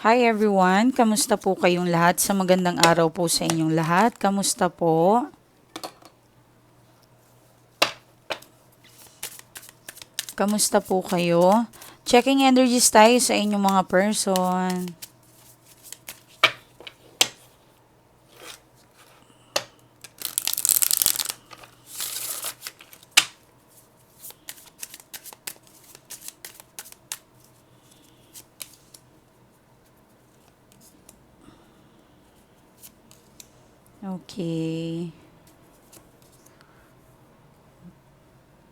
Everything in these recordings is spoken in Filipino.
Hi everyone, kamusta po kayong lahat? Sa magandang araw po sa inyong lahat. Kamusta po? Kamusta po kayo? Checking energies tayo sa inyong mga person. Okay.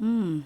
Hmm.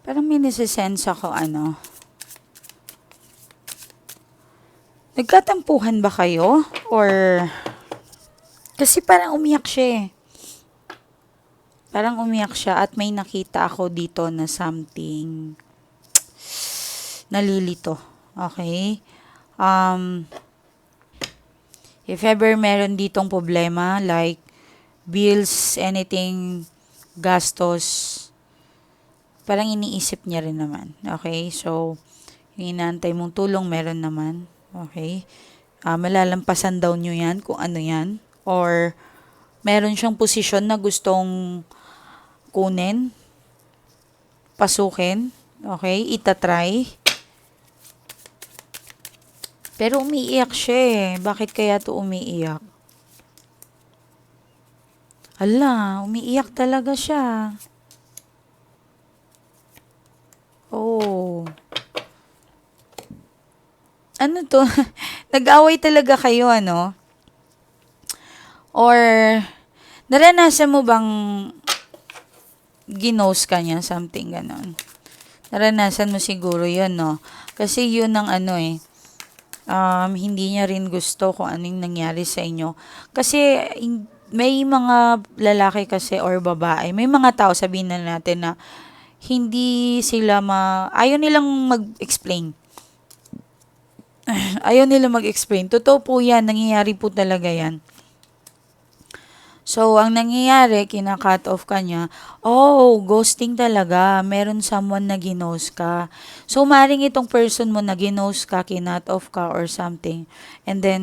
Parang may nasisense ako ano. Nagkatampuhan ba kayo? Or... Kasi parang umiyak siya eh. Parang umiyak siya at may nakita ako dito na something nalilito. Okay? Um, if ever meron ditong problema, like bills, anything, gastos, parang iniisip niya rin naman. Okay? So, yung inaantay mong tulong, meron naman. Okay? Uh, malalampasan daw nyo yan kung ano yan. Or, meron siyang posisyon na gustong kunin, pasukin, okay, itatry. Pero umiiyak siya eh. Bakit kaya to umiiyak? Ala, umiiyak talaga siya. Oh. Ano to? Nag-away talaga kayo, ano? Or, naranasan mo bang ginos ka niya? Something ganon. Naranasan mo siguro yun, no? Kasi yun ang ano eh. Um, hindi niya rin gusto kung anong nangyari sa inyo. Kasi, may mga lalaki kasi or babae, may mga tao sabihin na natin na hindi sila ma... Ayaw nilang mag-explain. Ayaw nila mag-explain. Totoo po yan. Nangyayari po talaga yan. So, ang nangyayari, kina-cut off ka niya, oh, ghosting talaga. Meron someone na ginos ka. So, maring itong person mo na ginos ka, kinat off ka or something. And then,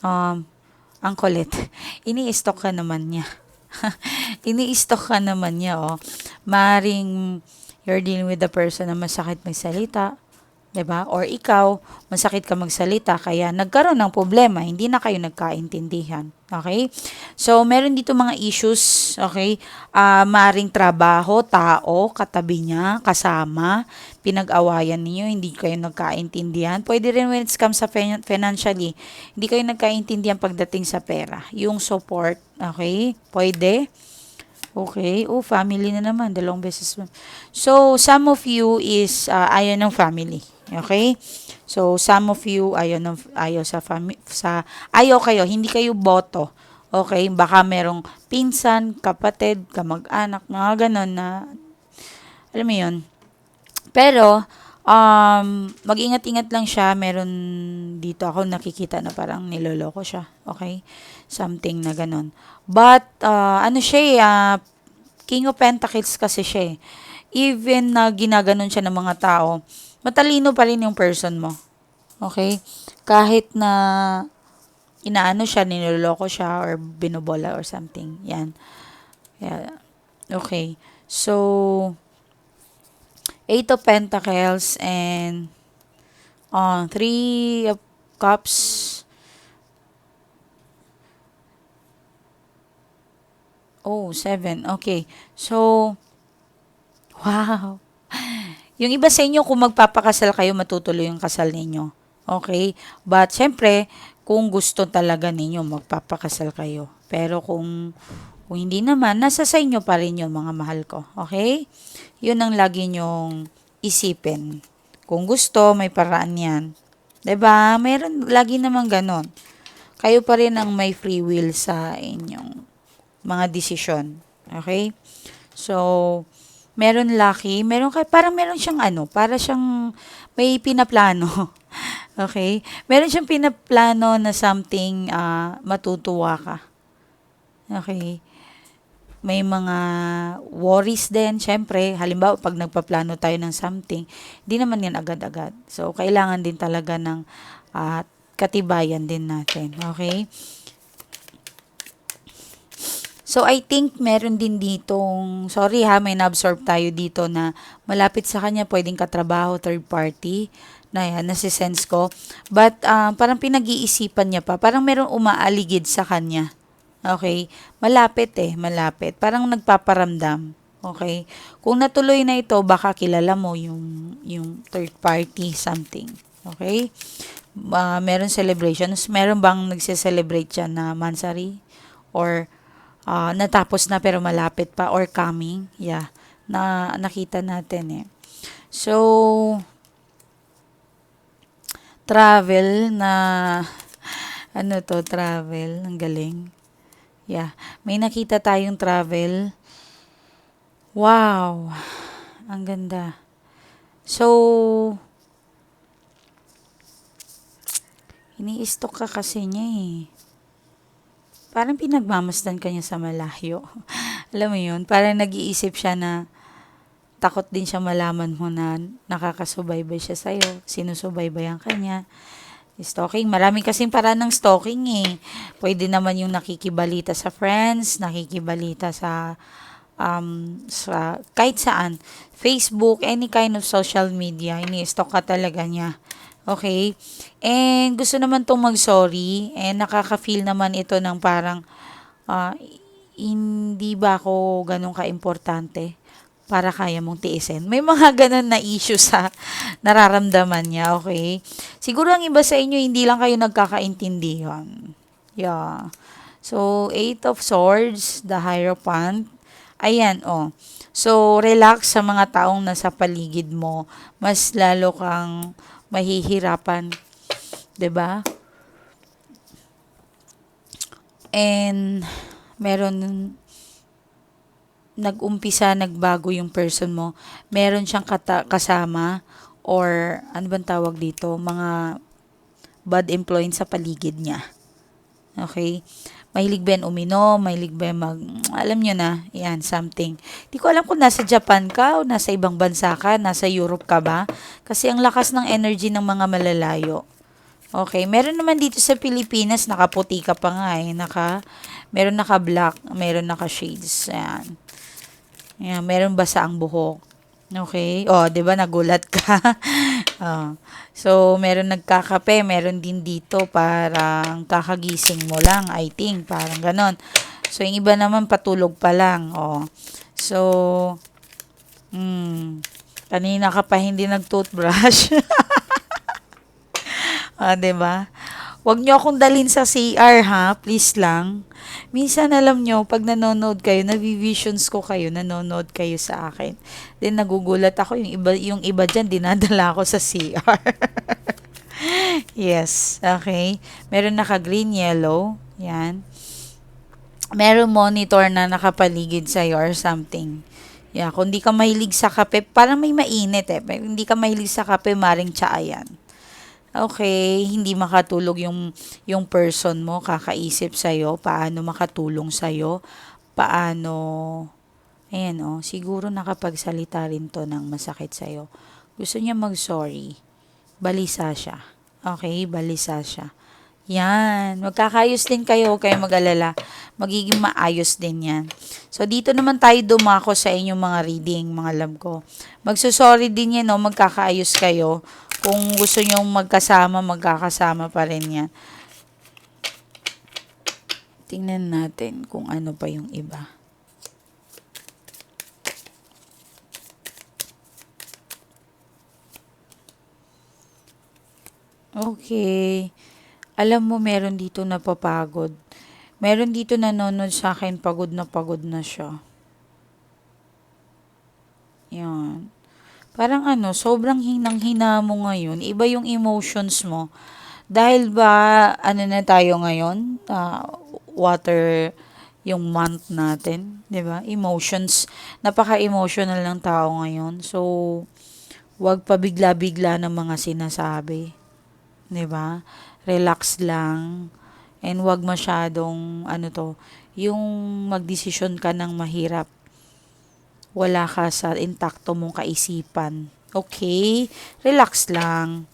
um, ang kulit. Ini-stalk ka naman niya. Ini-stalk ka naman niya, oh. Maring you're dealing with the person na masakit magsalita, 'di ba? Or ikaw, masakit ka magsalita kaya nagkaroon ng problema, hindi na kayo nagkaintindihan. Okay? So, meron dito mga issues, okay? Uh, maring trabaho, tao, katabi niya, kasama, pinag-awayan niyo, hindi kayo nagkaintindihan. Pwede rin when it comes sa financially, hindi kayo nagkaintindihan pagdating sa pera. Yung support, okay? Pwede. Okay. Oh, family na naman. Dalawang beses. So, some of you is uh, ayaw ng family. Okay? So, some of you ayaw, ng, ayaw sa, fami- sa ayaw kayo, hindi kayo boto. Okay? Baka merong pinsan, kapatid, kamag-anak, mga ganon na, alam mo yun. Pero, um, mag-ingat-ingat lang siya. Meron dito ako nakikita na parang niloloko siya. Okay? Something na ganon. But, uh, ano siya uh, King of Pentacles kasi siya eh. Even na ginaganon siya ng mga tao, matalino pa rin yung person mo. Okay? Kahit na inaano siya, niloloko siya, or binobola or something. Yan. Yeah. Okay. So, Eight of Pentacles and uh, Three of Cups. Oh, seven. Okay. So, wow. Yung iba sa inyo, kung magpapakasal kayo, matutuloy yung kasal ninyo. Okay? But, syempre, kung gusto talaga ninyo, magpapakasal kayo. Pero kung, kung hindi naman, nasa sa inyo pa rin yun, mga mahal ko. Okay? Yun ang lagi nyong isipin. Kung gusto, may paraan yan. ba diba? Meron, lagi naman ganon. Kayo pa rin ang may free will sa inyong mga desisyon. Okay? So, meron lucky, meron kay parang meron siyang ano, para siyang may pinaplano. okay? Meron siyang pinaplano na something uh, matutuwa ka. Okay? may mga worries din, syempre, halimbawa pag nagpaplano tayo ng something, hindi naman yan agad-agad. So, kailangan din talaga ng ah, katibayan din natin. Okay? So, I think meron din ditong, sorry ha, may na-absorb tayo dito na malapit sa kanya, pwedeng katrabaho, third party, na yan, nasisense ko. But, ah, parang pinag-iisipan niya pa, parang meron umaaligid sa kanya. Okay? Malapit eh, malapit. Parang nagpaparamdam. Okay? Kung natuloy na ito, baka kilala mo yung, yung third party something. Okay? Ah, meron celebrations. Meron bang nagse-celebrate siya na mansari? Or ah, natapos na pero malapit pa or coming. Yeah. Na nakita natin eh. So, travel na ano to, travel, ang galing. Yeah. May nakita tayong travel. Wow. Ang ganda. So, ini-stock ka kasi niya eh. Parang pinagmamasdan ka niya sa malayo. Alam mo yun? Parang nag-iisip siya na takot din siya malaman mo na nakakasubaybay siya sa'yo. Sinusubaybayan ka niya. Stalking. Maraming kasing para ng stalking eh. Pwede naman yung nakikibalita sa friends, nakikibalita sa um, sa kahit saan. Facebook, any kind of social media, ini-stalk ka talaga niya. Okay? And gusto naman tong mag-sorry and nakaka-feel naman ito ng parang ah, hindi ba ako ganun ka-importante para kaya mong tiisin. May mga ganun na issue sa nararamdaman niya, okay? Siguro ang iba sa inyo, hindi lang kayo nagkakaintindihan. Yeah. So, Eight of Swords, the Hierophant. Ayan, oh. So, relax sa mga taong nasa paligid mo. Mas lalo kang mahihirapan. 'Di ba? And, meron nag-umpisa, nagbago yung person mo, meron siyang kata- kasama or ano bang tawag dito, mga bad influence sa paligid niya. Okay? Mahilig ba yan uminom, mahilig ba mag, alam nyo na, yan, something. Di ko alam kung nasa Japan ka o nasa ibang bansa ka, nasa Europe ka ba? Kasi ang lakas ng energy ng mga malalayo. Okay, meron naman dito sa Pilipinas, nakaputi ka pa nga eh, naka, meron naka-black, meron naka-shades, yan. Yan, meron basa ang buhok. Okay? Oh, 'di ba nagulat ka? oh. So, meron nagkakape, meron din dito parang kakagising mo lang, I think, parang ganon. So, yung iba naman patulog pa lang. Oh. So, hmm, kanina ka pa hindi nag-toothbrush. ah, ba? Huwag niyo akong dalhin sa CR ha, please lang. Minsan alam nyo, pag nanonood kayo, navivisions ko kayo, nanonood kayo sa akin. Then nagugulat ako, yung iba, yung iba dyan, dinadala ako sa CR. yes, okay. Meron naka-green, yellow. Yan. Meron monitor na nakapaligid sa'yo or something. Yeah, kung di ka mahilig sa kape, parang may mainit eh. Pero hindi ka mahilig sa kape, maring tsaa yan. Okay, hindi makatulog yung yung person mo, kakaisip sa paano makatulong sa paano ayan oh, siguro nakapagsalita rin to ng masakit sa Gusto niya mag-sorry. Balisa siya. Okay, balisa siya. Yan. Magkakayos din kayo. Huwag kayong mag-alala. Magiging maayos din yan. So, dito naman tayo dumako sa inyong mga reading, mga love ko. Magsusorry din yan, no? Magkakaayos kayo. Kung gusto nyong magkasama, magkakasama pa rin yan. Tingnan natin kung ano pa yung iba. Okay. Alam mo, meron dito napapagod. Meron dito nanonood sa akin, pagod na pagod na siya. Yan. Parang ano, sobrang hinang-hina mo ngayon. Iba yung emotions mo. Dahil ba, ano na tayo ngayon? Uh, water yung month natin, 'di ba? Emotions, napaka-emotional ng tao ngayon. So, wag pa bigla-bigla ng mga sinasabi. 'Di ba? relax lang. And wag masyadong, ano to, yung magdesisyon ka ng mahirap. Wala ka sa intakto mong kaisipan. Okay? Relax lang.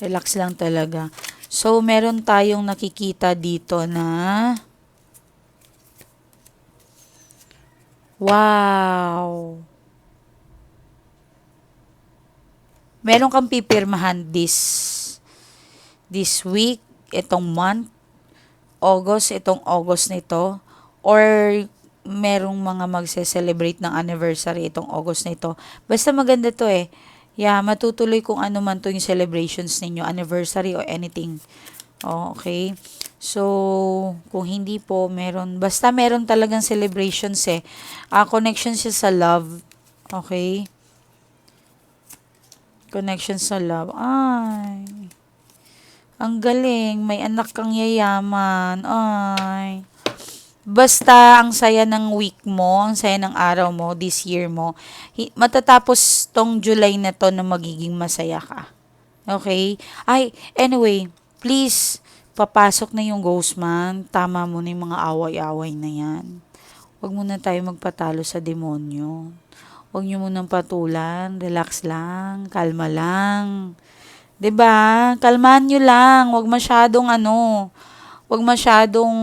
Relax lang talaga. So, meron tayong nakikita dito na Wow! Meron kang pipirmahan this this week, itong month, August, itong August nito, or merong mga magse-celebrate ng anniversary itong August nito. Basta maganda to eh. Yeah, matutuloy kung ano man to yung celebrations ninyo, anniversary or anything. Oh, okay. So, kung hindi po, meron, basta meron talagang celebrations eh. Ah, connection siya sa love. Okay? Connection sa love. Ay. Ang galing. May anak kang yayaman. Ay. Basta ang saya ng week mo, ang saya ng araw mo, this year mo, matatapos tong July na to na magiging masaya ka. Okay? Ay, anyway, please, papasok na yung ghost man. Tama mo na yung mga away-away na yan. Huwag muna tayo magpatalo sa demonyo. Huwag nyo munang patulan. Relax lang. Kalma lang. 'Di ba? Kalmahan nyo lang. Huwag masyadong ano. Huwag masyadong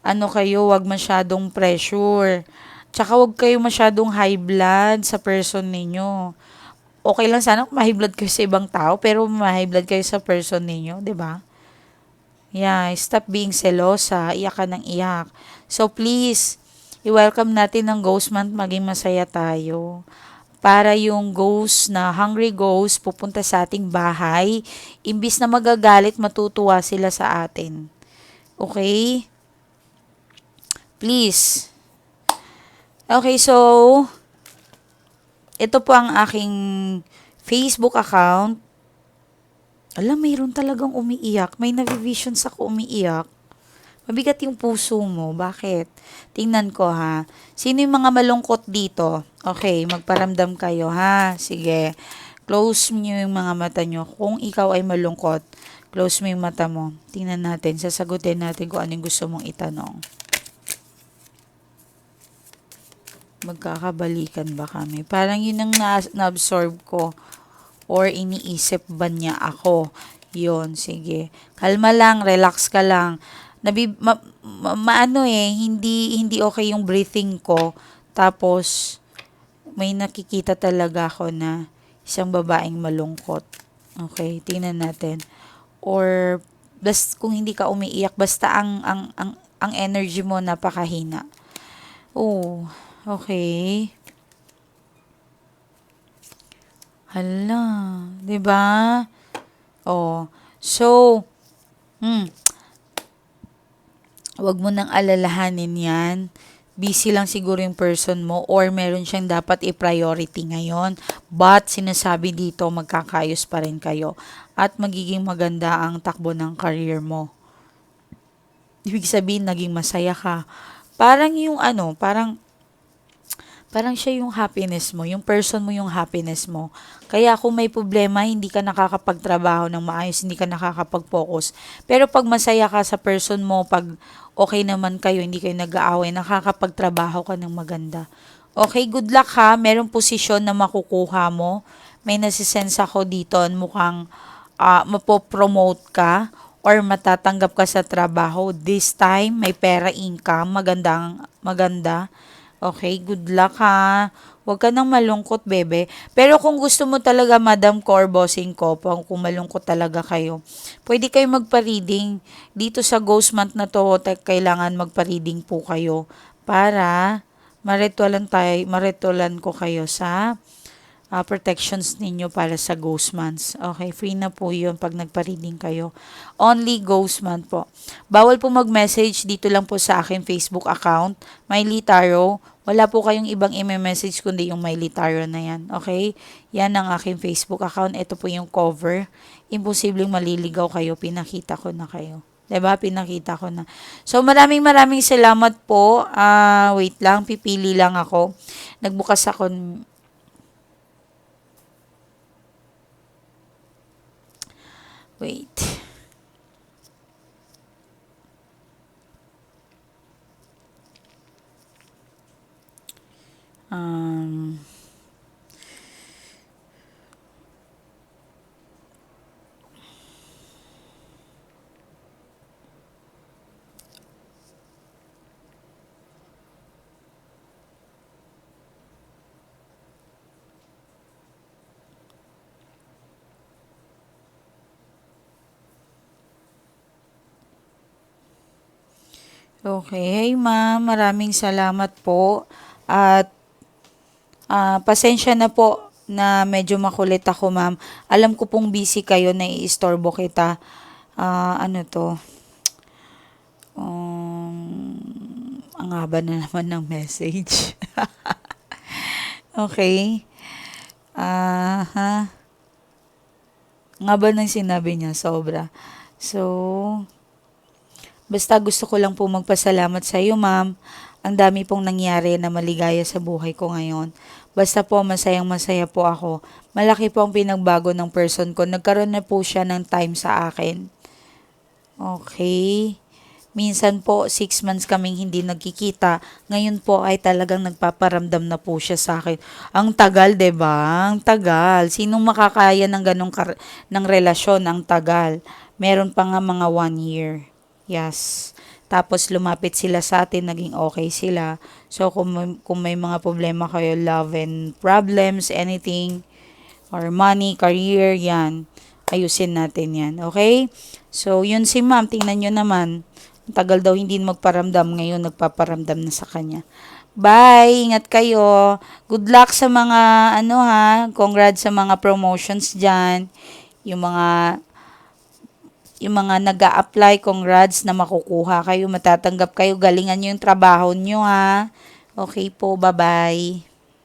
ano kayo, wag masyadong pressure. Tsaka wag kayo masyadong high blood sa person ninyo. Okay lang sana kung high blood kayo sa ibang tao, pero high blood kayo sa person ninyo, 'di ba? Yeah, stop being selosa, iyak ka ng iyak. So please, i-welcome natin ng Ghost Month, maging masaya tayo. Para yung ghost na hungry ghost pupunta sa ating bahay, imbis na magagalit, matutuwa sila sa atin. Okay? Please. Okay, so, ito po ang aking Facebook account. Alam, mayroon talagang umiiyak. May navivisions ako umiiyak. Mabigat yung puso mo. Bakit? Tingnan ko ha. Sino yung mga malungkot dito? Okay, magparamdam kayo ha. Sige. Close nyo yung mga mata nyo. Kung ikaw ay malungkot, close mo yung mata mo. Tingnan natin. Sasagutin natin kung ano yung gusto mong itanong. Magkakabalikan ba kami? Parang yun ang na- na-absorb ko. Or iniisip ba niya ako? Yun, sige. Kalma lang, relax ka lang. Nabi, ma, ma, maano eh, hindi, hindi okay yung breathing ko. Tapos, may nakikita talaga ako na isang babaeng malungkot. Okay, tingnan natin. Or, bas, kung hindi ka umiiyak, basta ang, ang, ang, ang energy mo napakahina. Oh, Okay. Hala, 'di ba? Oh. So, hmm. Huwag mo nang alalahanin 'yan. Busy lang siguro yung person mo or meron siyang dapat i-priority ngayon. But sinasabi dito magkakayos pa rin kayo at magiging maganda ang takbo ng career mo. Ibig sabihin naging masaya ka. Parang yung ano, parang parang siya yung happiness mo, yung person mo yung happiness mo. Kaya kung may problema, hindi ka nakakapagtrabaho ng maayos, hindi ka nakakapag-focus. Pero pag masaya ka sa person mo, pag okay naman kayo, hindi kayo nag-aaway, nakakapagtrabaho ka ng maganda. Okay, good luck ha. Merong posisyon na makukuha mo. May nasisense ako dito, mukhang uh, mapopromote ka or matatanggap ka sa trabaho. This time, may pera income, magandang, maganda. Okay, good luck ha. Huwag ka nang malungkot, bebe. Pero kung gusto mo talaga, madam or bossing ko, kung malungkot talaga kayo, pwede kayo magpa-reading. Dito sa ghost month na to, kailangan magpa-reading po kayo para maritualan tayo, maritualan ko kayo sa uh, protections ninyo para sa ghost months. Okay, free na po yun pag nagpa-reading kayo. Only ghost month po. Bawal po mag-message dito lang po sa akin Facebook account, Miley Tarot. Wala po kayong ibang i-message kundi yung Miley Tarot na yan. Okay? Yan ang aking Facebook account. Ito po yung cover. Imposibleng maliligaw kayo. Pinakita ko na kayo. 'Di ba? Pinakita ko na. So maraming maraming salamat po. Ah, uh, wait lang, pipili lang ako. Nagbukas ako Wait. Um, Okay, hey ma'am, maraming salamat po. At ah, pasensya na po na medyo makulit ako ma'am. Alam ko pong busy kayo na iistorbo kita. Ah, ano to? Um, ang haba na naman ng message. okay. Ah, ha. Ang haba ng sinabi niya, sobra. So, Basta gusto ko lang po magpasalamat sa iyo, ma'am. Ang dami pong nangyari na maligaya sa buhay ko ngayon. Basta po masayang masaya po ako. Malaki po ang pinagbago ng person ko. Nagkaroon na po siya ng time sa akin. Okay. Minsan po, six months kaming hindi nagkikita. Ngayon po ay talagang nagpaparamdam na po siya sa akin. Ang tagal, ba? Ang tagal. Sinong makakaya ng ganong ng relasyon? Ang tagal. Meron pa nga mga one year. Yes. Tapos lumapit sila sa atin, naging okay sila. So kung may, kung may mga problema kayo, love and problems, anything, or money, career, yan. Ayusin natin yan. Okay? So, yun si ma'am, tingnan nyo naman. Tagal daw hindi magparamdam, ngayon nagpaparamdam na sa kanya. Bye! Ingat kayo. Good luck sa mga, ano ha, congrats sa mga promotions dyan. Yung mga yung mga nag apply congrats na makukuha kayo, matatanggap kayo, galingan nyo yung trabaho nyo ha. Okay po, bye-bye.